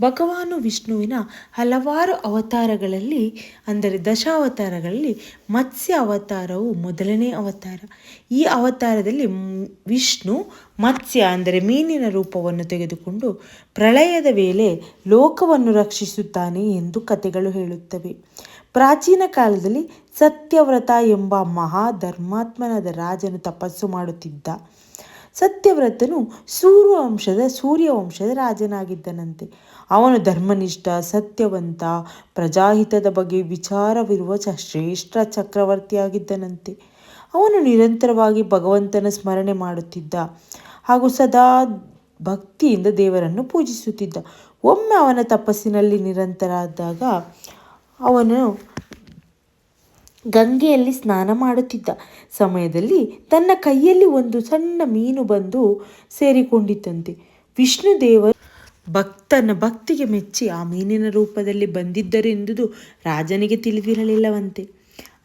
ಭಗವಾನು ವಿಷ್ಣುವಿನ ಹಲವಾರು ಅವತಾರಗಳಲ್ಲಿ, ಅಂದರೆ ದಶಾವತಾರಗಳಲ್ಲಿ ಮತ್ಸ್ಯ ಅವತಾರವು ಮೊದಲನೇ ಅವತಾರ. ಈ ಅವತಾರದಲ್ಲಿ ವಿಷ್ಣು ಮತ್ಸ್ಯ, ಅಂದರೆ ಮೀನಿನ ರೂಪವನ್ನು ತೆಗೆದುಕೊಂಡು ಪ್ರಳಯದ ವೇಳೆ ಲೋಕವನ್ನು ರಕ್ಷಿಸುತ್ತಾನೆ ಎಂದು ಕಥೆಗಳು ಹೇಳುತ್ತವೆ. ಪ್ರಾಚೀನ ಕಾಲದಲ್ಲಿ ಸತ್ಯವ್ರತ ಎಂಬ ಮಹಾಧರ್ಮಾತ್ಮನಾದ ರಾಜನು ತಪಸ್ಸು ಮಾಡುತ್ತಿದ್ದ. ಸತ್ಯವ್ರತನು ಸೂರ್ಯವಂಶದ ಸೂರ್ಯವಂಶದ ರಾಜನಾಗಿದ್ದನಂತೆ. ಅವನು ಧರ್ಮನಿಷ್ಠ, ಸತ್ಯವಂತ, ಪ್ರಜಾಹಿತದ ಬಗ್ಗೆ ವಿಚಾರವಿರುವ ಚ ಶ್ರೇಷ್ಠ ಚಕ್ರವರ್ತಿಯಾಗಿದ್ದನಂತೆ. ಅವನು ನಿರಂತರವಾಗಿ ಭಗವಂತನ ಸ್ಮರಣೆ ಮಾಡುತ್ತಿದ್ದ ಹಾಗೂ ಸದಾ ಭಕ್ತಿಯಿಂದ ದೇವರನ್ನು ಪೂಜಿಸುತ್ತಿದ್ದ. ಒಮ್ಮೆ ಅವನ ತಪಸ್ಸಿನಲ್ಲಿ ನಿರಂತರಾದಾಗ ಅವನು ಗಂಗೆಯಲ್ಲಿ ಸ್ನಾನ ಮಾಡುತ್ತಿದ್ದ ಸಮಯದಲ್ಲಿ ತನ್ನ ಕೈಯಲ್ಲಿ ಒಂದು ಸಣ್ಣ ಮೀನು ಬಂದು ಸೇರಿಕೊಂಡಿದ್ದಂತೆ ವಿಷ್ಣು ದೇವರು ಭಕ್ತನ ಭಕ್ತಿಗೆ ಮೆಚ್ಚಿ ಆ ಮೀನಿನ ರೂಪದಲ್ಲಿ ಬಂದಿದ್ದರೆಂದುದು ರಾಜನಿಗೆ ತಿಳಿದಿರಲಿಲ್ಲವಂತೆ.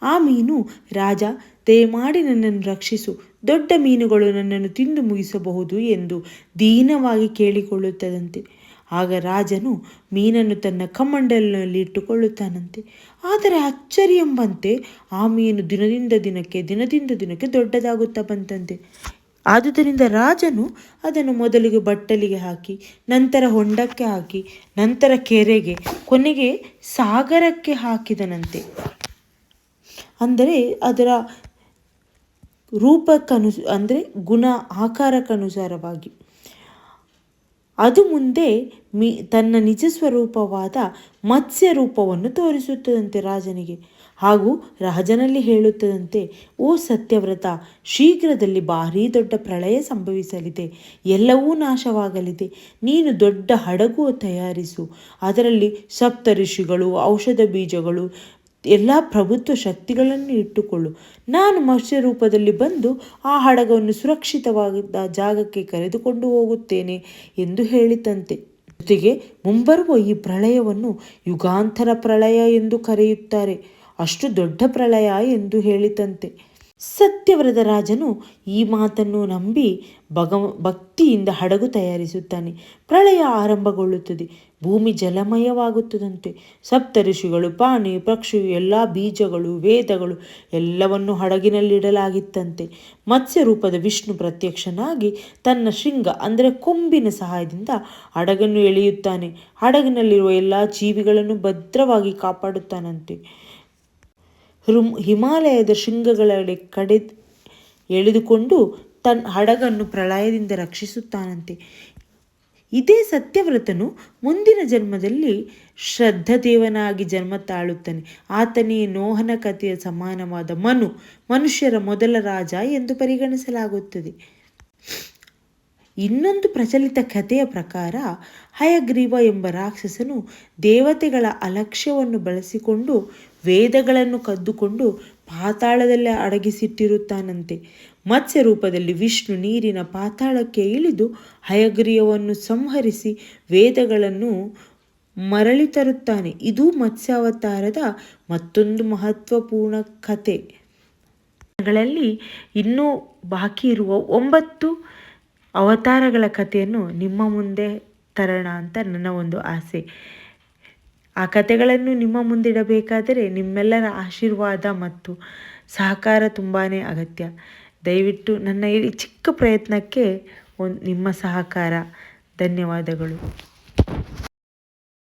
ಆ ಮೀನು, ರಾಜ, ದಯಮಾಡಿ ನನ್ನನ್ನು ರಕ್ಷಿಸು. ದೊಡ್ಡ ಮೀನುಗಳು ನನ್ನನ್ನು ತಿಂದು ಮುಗಿಸಬಹುದು ಎಂದು ದೀನವಾಗಿ ಕೇಳಿಕೊಳ್ಳುತ್ತದಂತೆ. ಆಗ ರಾಜನು ಮೀನನ್ನು ತನ್ನ ಕಮಂಡಲಿನಲ್ಲಿ ಇಟ್ಟುಕೊಳ್ಳುತ್ತಾನಂತೆ. ಆದರೆ ಅಚ್ಚರಿ ಎಂಬಂತೆ ಆ ಮೀನು ದಿನದಿಂದ ದಿನಕ್ಕೆ ದಿನದಿಂದ ದಿನಕ್ಕೆ ದೊಡ್ಡದಾಗುತ್ತಾ ಬಂತಂತೆ. ಆದುದರಿಂದ ರಾಜನು ಅದನ್ನು ಮೊದಲಿಗೆ ಬಟ್ಟಲಿಗೆ ಹಾಕಿ, ನಂತರ ಹೊಂಡಕ್ಕೆ ಹಾಕಿ, ನಂತರ ಕೆರೆಗೆ, ಕೊನೆಗೆ ಸಾಗರಕ್ಕೆ ಹಾಕಿದನಂತೆ. ಅಂದರೆ ಅದರ ರೂಪಕ್ಕನು ಅಂದರೆ ಗುಣ ಆಕಾರಕ್ಕನುಸಾರವಾಗಿ. ಅದು ಮುಂದೆ ಮೀ, ತನ್ನ ನಿಜ ಸ್ವರೂಪವಾದ ಮತ್ಸ್ಯ ರೂಪವನ್ನು ತೋರಿಸುತ್ತದಂತೆ ರಾಜನಿಗೆ. ಹಾಗೂ ರಾಜನಲ್ಲಿ ಹೇಳುತ್ತದಂತೆ, ಓ ಸತ್ಯವ್ರತ, ಶೀಘ್ರದಲ್ಲಿ ಭಾರೀ ದೊಡ್ಡ ಪ್ರಳಯ ಸಂಭವಿಸಲಿದೆ. ಎಲ್ಲವೂ ನಾಶವಾಗಲಿದೆ. ನೀನು ದೊಡ್ಡ ಹಡಗು ತಯಾರಿಸು. ಅದರಲ್ಲಿ ಸಪ್ತ ಋಷಿಗಳು ಔಷಧ ಬೀಜಗಳು ಎಲ್ಲ ಪ್ರಭುತ್ವ ಶಕ್ತಿಗಳನ್ನು ಇಟ್ಟುಕೊಳ್ಳು. ನಾನು ಮತ್ಸ್ಯ ರೂಪದಲ್ಲಿ ಬಂದು ಆ ಹಡಗವನ್ನು ಸುರಕ್ಷಿತವಾದ ಜಾಗಕ್ಕೆ ಕರೆದುಕೊಂಡು ಹೋಗುತ್ತೇನೆ ಎಂದು ಹೇಳಿತಂತೆ. ಜೊತೆಗೆ ಮುಂಬರುವ ಈ ಪ್ರಳಯವನ್ನು ಯುಗಾಂತರ ಪ್ರಳಯ ಎಂದು ಕರೆಯುತ್ತಾರೆ. ಅಷ್ಟು ದೊಡ್ಡ ಪ್ರಳಯ ಎಂದು ಹೇಳಿತಂತೆ. ಸತ್ಯವ್ರತ ರಾಜನು ಈ ಮಾತನ್ನು ನಂಬಿ ಭಗವ, ಭಕ್ತಿಯಿಂದ ಹಡಗು ತಯಾರಿಸುತ್ತಾನೆ. ಪ್ರಳಯ ಆರಂಭಗೊಳ್ಳುತ್ತದೆ. ಭೂಮಿ ಜಲಮಯವಾಗುತ್ತದಂತೆ. ಸಪ್ತ ಋಷಿಗಳು ಪಾಣಿ, ಪಕ್ಷಿ, ಎಲ್ಲ ಬೀಜಗಳು, ವೇದಗಳು ಎಲ್ಲವನ್ನು ಹಡಗಿನಲ್ಲಿಡಲಾಗಿತ್ತಂತೆ. ಮತ್ಸ್ಯ ರೂಪದ ವಿಷ್ಣು ಪ್ರತ್ಯಕ್ಷನಾಗಿ ತನ್ನ ಶೃಂಗ, ಅಂದರೆ ಕೊಂಬಿನ ಸಹಾಯದಿಂದ ಹಡಗನ್ನು ಎಳೆಯುತ್ತಾನೆ. ಹಡಗಿನಲ್ಲಿರುವ ಎಲ್ಲ ಜೀವಿಗಳನ್ನು ಭದ್ರವಾಗಿ ಕಾಪಾಡುತ್ತಾನಂತೆ. ಹೃಮ್ ಹಿಮಾಲಯದ ಶೃಂಗಗಳಡೆ ಕಡೆ ಎಳೆದುಕೊಂಡು ತನ್ನ ಹಡಗನ್ನು ಪ್ರಳಯದಿಂದ ರಕ್ಷಿಸುತ್ತಾನಂತೆ. ಇದೇ ಸತ್ಯವ್ರತನು ಮುಂದಿನ ಜನ್ಮದಲ್ಲಿ ಶ್ರದ್ಧದೇವನಾಗಿ ಜನ್ಮ ತಾಳುತ್ತಾನೆ. ಆತನೇ ನೋಹನ ಕಥೆಯ ಸಮಾನವಾದ ಮನು, ಮನುಷ್ಯರ ಮೊದಲ ರಾಜ ಎಂದು ಪರಿಗಣಿಸಲಾಗುತ್ತದೆ. ಇನ್ನೊಂದು ಪ್ರಚಲಿತ ಕಥೆಯ ಪ್ರಕಾರ ಹಯಗ್ರೀವ ಎಂಬ ರಾಕ್ಷಸನು ದೇವತೆಗಳ ಅಲಕ್ಷ್ಯವನ್ನು ಬಳಸಿಕೊಂಡು ವೇದಗಳನ್ನು ಕದ್ದುಕೊಂಡು ಪಾತಾಳದಲ್ಲಿ ಅಡಗಿಸಿಟ್ಟಿರುತ್ತಾನಂತೆ. ಮತ್ಸ್ಯ ರೂಪದಲ್ಲಿ ವಿಷ್ಣು ನೀರಿನ ಪಾತಾಳಕ್ಕೆ ಇಳಿದು ಹಯಗ್ರೀವವನ್ನು ಸಂಹರಿಸಿ ವೇದಗಳನ್ನು ಮರಳಿ ತರುತ್ತಾನೆ. ಇದು ಮತ್ಸ್ಯಾವತಾರದ ಮತ್ತೊಂದು ಮಹತ್ವಪೂರ್ಣ ಕಥೆಗಳಲ್ಲಿ ಇನ್ನೂ ಬಾಕಿ ಇರುವ ಒಂಬತ್ತು ಅವತಾರಗಳ ಕಥೆಯನ್ನು ನಿಮ್ಮ ಮುಂದೆ ತರೋಣ ಅಂತ ನನ್ನ ಒಂದು ಆಸೆ. ಆ ಕಥೆಗಳನ್ನು ನಿಮ್ಮ ಮುಂದಿಡಬೇಕಾದರೆ ನಿಮ್ಮೆಲ್ಲರ ಆಶೀರ್ವಾದ ಮತ್ತು ಸಹಕಾರ ತುಂಬಾ ಅಗತ್ಯ. ದಯವಿಟ್ಟು ನನ್ನ ಈ ಚಿಕ್ಕ ಪ್ರಯತ್ನಕ್ಕೆ ಒಂದು ನಿಮ್ಮ ಸಹಕಾರ. ಧನ್ಯವಾದಗಳು.